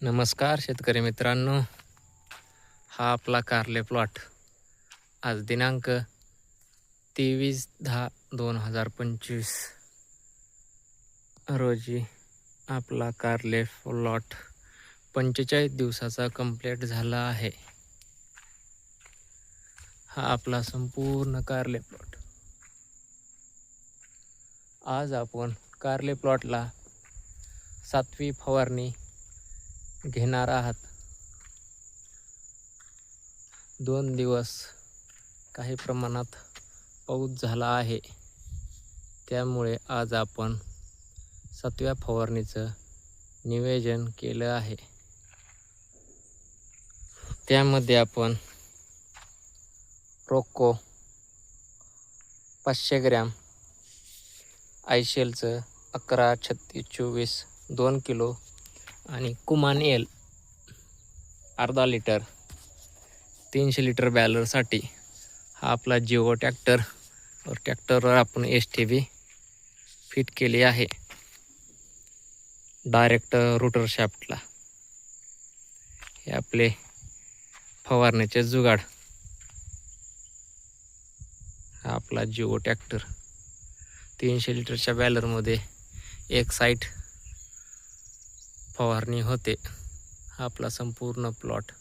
नमस्कार शेतकरी मित्रांनो. हा आपला कारले प्लॉट आज दिनांक तेवीस दहा दोन हजार पंचवीस. रोजी आपला कारले प्लॉट पंचेचाळीस दिवसाचा कंप्लीट झाला आहे. हा आपला संपूर्ण कारले प्लॉट आज आपण कारले प्लॉटला सातवी फवारणी घेणार आहात. दोन दिवस काही प्रमाणात पाऊस झाला आहे. त्यामुळे आज आपण सातव्या फवारणीचं नियोजन केलं आहे. त्यामध्ये आपण रोको पाचशे ग्रॅम आयशेलचं अकरा छत्तीस चोवीस दोन किलो आणि कुमान एल अर्धा लिटर तीनशे लिटर बॅलरसाठी हा आपला जिओ ट्रॅक्टर ट्रॅक्टरवर आपण एस टी व्ही फिट केली आहे. डायरेक्ट रोटर शाफ्टला हे आपले फवारण्याचे जुगाड. हा आपला जिओ ट्रॅक्टर. तीनशे लिटरच्या बॅलरमध्ये एक साईट फवारणी होते. आपला संपूर्ण प्लॉट